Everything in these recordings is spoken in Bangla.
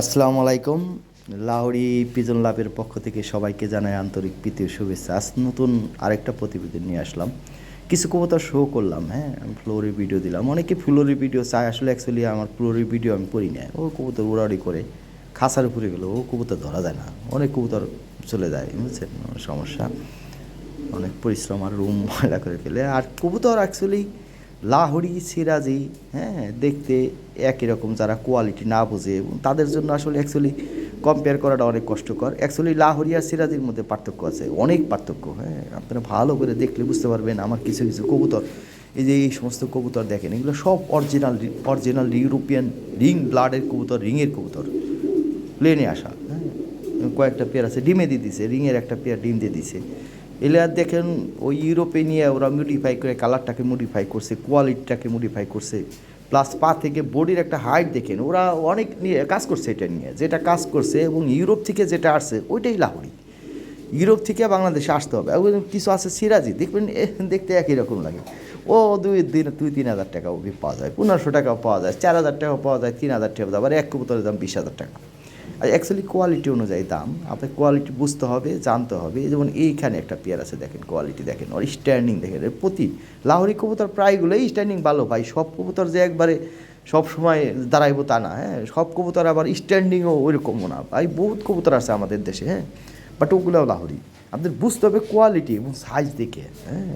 আসসালামু আলাইকুম। লাহোরি পিজন লাভের পক্ষ থেকে সবাইকে জানাই আন্তরিক প্রীতি ও শুভেচ্ছা। আজ নতুন আরেকটা প্রতিবেদন নিয়ে আসলাম। কিছু কবুতর শো করলাম হ্যাঁ আমি ফ্লোরি ভিডিও দিলাম। অনেকে ফ্লোরি ভিডিও চায়, আসলে অ্যাকচুয়ালি আমার ফ্লোরি ভিডিও আমি পড়ি না। ও কবুতর উড়াউড়ি করে খাসার উপরে গেলো, ও কবুতর ধরা যায় না। অনেক কবুতর চলে যায়, বুঝছেন? সমস্যা। অনেক পরিশ্রম আর রুম ময়লা করে ফেলে। আর কবুতর অ্যাকচুয়ালি লাহোরি, সিরাজি হ্যাঁ দেখতে একই রকম যারা কোয়ালিটি না বোঝে, এবং তাদের জন্য আসলে অ্যাকচুয়ালি কম্পেয়ার করাটা অনেক কষ্টকর। অ্যাকচুয়ালি লাহোরি আর সিরাজির মধ্যে পার্থক্য আছে, অনেক পার্থক্য হ্যাঁ আপনারা ভালো করে দেখলে বুঝতে পারবেন আমার কিছু কিছু কবুতর। এই যে এই সমস্ত কবুতর দেখেন, এগুলো সব অরিজিনাল অরিজিনাল ইউরোপিয়ান রিং ব্লাডের কবুতর রিংয়ের কবুতর প্লেনে আসা হ্যাঁ কয়েকটা পেয়ার আছে, ডিমে দিয়ে দিছে রিংয়ের একটা পেয়ার ডিম দিয়ে দিছে। এলে আর দেখেন ওই ইউরোপে নিয়ে ওরা মডিফাই করে কালারটাকে মডিফাই করছে কোয়ালিটিটাকে মডিফাই করছে। প্লাস পা থেকে বডির একটা হাইট দেখেন, ওরা অনেক নিয়ে কাজ করছে এটা নিয়ে। যেটা কাজ করছে এবং ইউরোপ থেকে যেটা আসছে, ওইটাই লাহোরি। ইউরোপ থেকে বাংলাদেশে আসতে হবে। এবং কিছু আছে সিরাজি, দেখবেন দেখতে একই রকম লাগে। ও দুই দিন, দুই, তিন হাজার টাকা অবধি পাওয়া যায়, পনেরোশো টাকাও পাওয়া যায়, চার হাজার টাকাও পাওয়া যায়, তিন হাজার টাকা আবার এক কবুতরের দাম বিশ হাজার টাকা। আর অ্যাকচুয়ালি কোয়ালিটি অনুযায়ী দাম, আপনার কোয়ালিটি বুঝতে হবে, জানতে হবে। যেমন এইখানে একটা পেয়ার আছে, দেখেন কোয়ালিটি দেখেন ওর স্ট্যান্ডিং দেখেন এর প্রতি লাহরি কবুতর প্রায়গুলোই স্ট্যান্ডিং ভালো ভাই, সব কবুতর যে একবারে সব সময় দাঁড়াইবো তা না হ্যাঁ? সব কবুতর আবার স্ট্যান্ডিংও ওইরকমও না। ভাই, বহুত কবুতর আছে আমাদের দেশে হ্যাঁ? বাট ওগুলোও লাহরি। আপনাদের বুঝতে হবে কোয়ালিটি এবং সাইজ দেখে হ্যাঁ?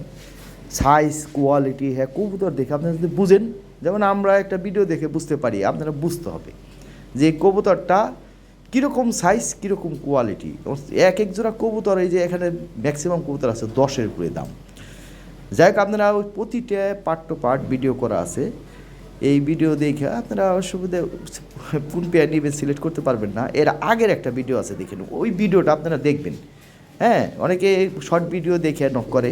সাইজ কোয়ালিটি হ্যাঁ কবুতর দেখে আপনারা যদি বুঝেন, যেমন আমরা একটা ভিডিও দেখে বুঝতে পারি, আপনারা বুঝতে হবে যে কবুতরটা কীরকম সাইজ কীরকম কোয়ালিটি এক এক জোড়া কবুতর, এই যে এখানে ম্যাক্সিমাম কবুতর আছে দশের উপরে দাম। যাই হোক, আপনারা ওই প্রতিটা পার্ট টু পার্ট ভিডিও করা আছে। এই ভিডিও দেখে আপনারা অসুবিধা কোন পেয়ার নিবেন সিলেক্ট করতে পারবেন না। এর আগের একটা ভিডিও আছে, দেখে দেখেন ওই ভিডিওটা আপনারা দেখবেন। হ্যাঁ অনেকে শর্ট ভিডিও দেখে নক করে।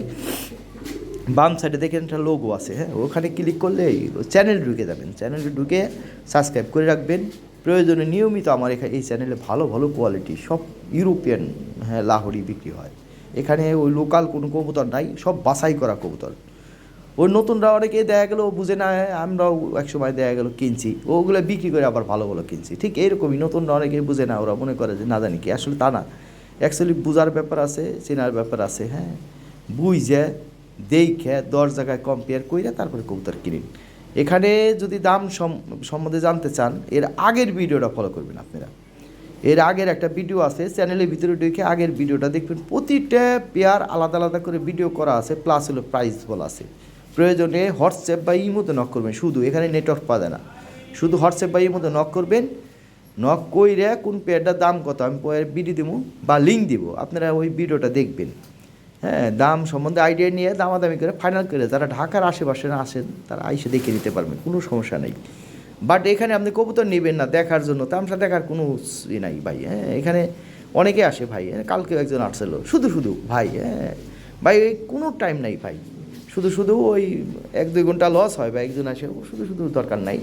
বাম সাইডে দেখেন একটা লোগো আছে হ্যাঁ ওখানে ক্লিক করলে চ্যানেল ঢুকে যাবেন। চ্যানেলে ঢুকে সাবস্ক্রাইব করে রাখবেন। প্রয়োজনে নিয়মিত আমার এখানে এই চ্যানেলে ভালো ভালো কোয়ালিটি সব ইউরোপিয়ান হ্যাঁ লাহোরি বিক্রি হয়। এখানে ওই লোকাল কোনো কবুতর নাই, সব বাছাই করা কবুতর। ওই নতুনরা অনেকে দেখা গেলো বুঝে না, আমরাও এক সময় দেখা গেলো কিনছি। ওগুলো বিক্রি করে আবার ভালো ভালো কিনছি। ঠিক এরকমই নতুনরা অনেকে বুঝে না, ওরা মনে করে যে না জানি কি, আসলে তা না। অ্যাকচুয়ালি বুঝার ব্যাপার আছে, চেনার ব্যাপার আছে হ্যাঁ। বুঝে, দেখে, দশ জায়গায় কম্পেয়ার কইরা তারপরে কবুতর কিনিন। এখানে যদি দাম সম- সম্বন্ধে জানতে চান, এর আগের ভিডিওটা ফলো করবেন আপনারা। এর আগের একটা ভিডিও আছে চ্যানেলের ভিতরে ঢুকে আগের ভিডিওটা দেখবেন, প্রতিটা পেয়ার আলাদা আলাদা করে ভিডিও করা আছে প্লাস হলো প্রাইস বলা আছে। প্রয়োজনে হোয়াটসঅ্যাপ বা ইমোতে নক করবেন, শুধু এখানে নেটওয়ার্ক পাওয়া যায় না। শুধু হোয়াটসঅ্যাপ বা ইমোতে নক করবেন নক কইরে কোন পেয়ারটার দাম কত, আমি বিডি দেবো বা লিঙ্ক দিব, আপনারা ওই ভিডিওটা দেখবেন। হ্যাঁ দাম সম্বন্ধে আইডিয়া নিয়ে দামাদামি করে ফাইনাল করে যারা ঢাকার আশেপাশে না আসেন, তারা আইসে দেখে নিতে পারবেন, কোনো সমস্যা নেই। বাট এখানে আপনি কবুতর নেবেন না দেখার জন্য তামসা দেখার কোনো ই নাই ভাই হ্যাঁ এখানে অনেকে আসে ভাই হ্যাঁ কালকেও একজন আসছিল, শুধু শুধু ভাই হ্যাঁ ভাই, এই কোনো টাইম নাই ভাই, শুধু শুধু ওই এক দুই ঘণ্টা লস হয় বা একজন আসে শুধু শুধু দরকার নাই।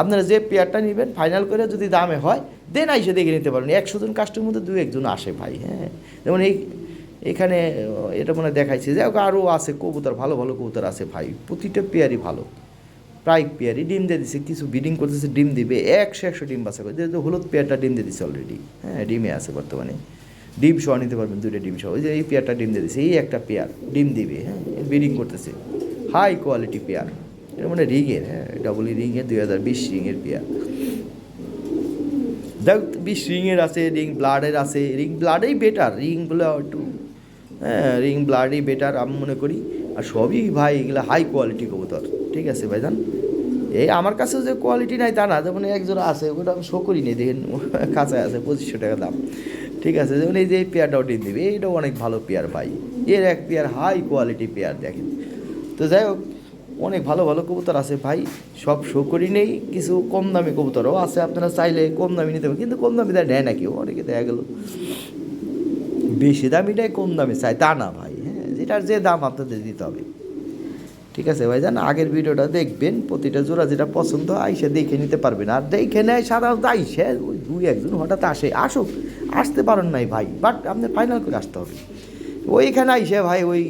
আপনারা যে পেয়ারটা নেবেন ফাইনাল করে যদি দামে হয় দেন আইসে দেখে নিতে পারেন একশো জন কাস্টমার মধ্যে দু একজন আসে ভাই হ্যাঁ যেমন এই এখানে, এটা মনে দেখাইছে। যে আরও আছে, কবুতর ভালো ভালো কবুতর আছে ভাই। প্রতিটা পেয়ারই ভালো। প্রায় পেয়ারই ডিম দিয়ে দিছে, কিছু বিডিং করতেছে, ডিম দিবে। একশো একশো ডিম বাসা করে। যে হলুদ পেয়ারটা ডিম দিয়ে দিছে অলরেডি হ্যাঁ ডিমে আছে বর্তমানে। ডিম সহ নিতে পারবেন, দুইটা ডিম সহ। যে এই পেয়ারটা ডিম দিয়ে দিছে, এই একটা পেয়ার ডিম দিবে হ্যাঁ ব্রিডিং করতেছে। High quality pair. এটা মানে রিংয়ের হ্যাঁ ডবল রিংয়ের, দুই হাজার বিশ রিংয়ের পেয়ার। দেখ বিশ রিংয়ের আছে, রিং ব্লাডের আছে। রিং ব্লাডেই বেটার রিংগুলো একটু হ্যাঁ রিং ব্লাডই বেটার আমি মনে করি। আর সবই ভাই এগুলো হাই কোয়ালিটি কবুতর, ঠিক আছে ভাই ভাইজান? এই আমার কাছেও যে কোয়ালিটি নাই তা না যেমন একজন আছে ওটা আমি শো করি দেখেন কাঁচায় আছে, পঁচিশশো টাকা দাম। ঠিক আছে যেমন এই যে এই পেয়ারটাও ডিম দিবে, এইটাও অনেক ভালো পেয়ার ভাই। এর এক পেয়ার হাই কোয়ালিটি পেয়ার দেখেন। তো যাই হোক, অনেক ভালো ভালো কবুতর আছে ভাই, সব শো করি নেই, কিছু কম দামি কবুতরও আছে, আপনারা চাইলে কম দামি নিতে পারেন, কিন্তু কম দামি দেয় নেয় না কেউ অনেকে দেখা গেল। বেশি দামিটাই কম দামে চাই। তা না ভাই হ্যাঁ যেটার যে দাম আপনাদের দিতে হবে। ঠিক আছে ভাই জান আগের ভিডিওটা দেখবেন, প্রতিটা জোড়া যেটা পছন্দ আইসে দেখে নিতে পারবেন। আর দেখে নেয় সাধারণত আইসে ওই দুই একজন হঠাৎ আসে, আসুক, আসতে পারেন নাই ভাই বাট আপনার ফাইনাল করে আসতে হবে। ওইখানে আইসে ভাই, ওই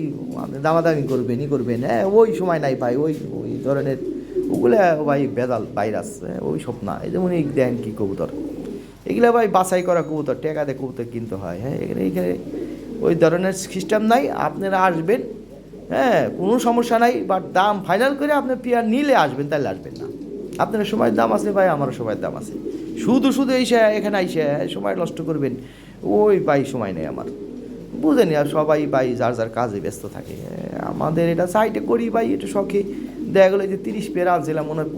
আপনি দামাদামি করবেন, ই করবেন হ্যাঁ ওই সময় নাই ভাই, ওই ওই ধরনের ওগুলো ভাই বেদাল ভাইরাস হ্যাঁ ওই সব না, এই যেমন এই দেন কি কবুতর। এগুলো ভাই বাছাই করা কবুতর টেকা দিয়ে কবুতর কিনতে হয়। হ্যাঁ এখানে এখানে ওই ধরনের সিস্টেম নাই আপনারা আসবেন হ্যাঁ কোনো সমস্যা নাই বাট দাম ফাইনাল করে আপনি পেয়ার নিলে আসবেন তাহলে আসবেন না। আপনার সময়ের দাম আছে ভাই আমারও সময়ের দাম আছে। শুধু শুধু এসে এখানে আইসে সময় নষ্ট করবেন ওই ভাই সময় নেই আমার। বুঝেনি আর সবাই ভাই যার যার কাজে ব্যস্ত থাকে। আমাদের এটা সাইডে করি ভাই এটা শখে। দেখা গেলো যে তিরিশ পেয়ার আনছিলাম মনে হয়,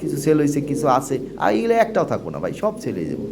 কিছু সেল হয়েছে কিছু আছে। আর এগুলো একটাও থাকব না ভাই সব ছেলে যাব।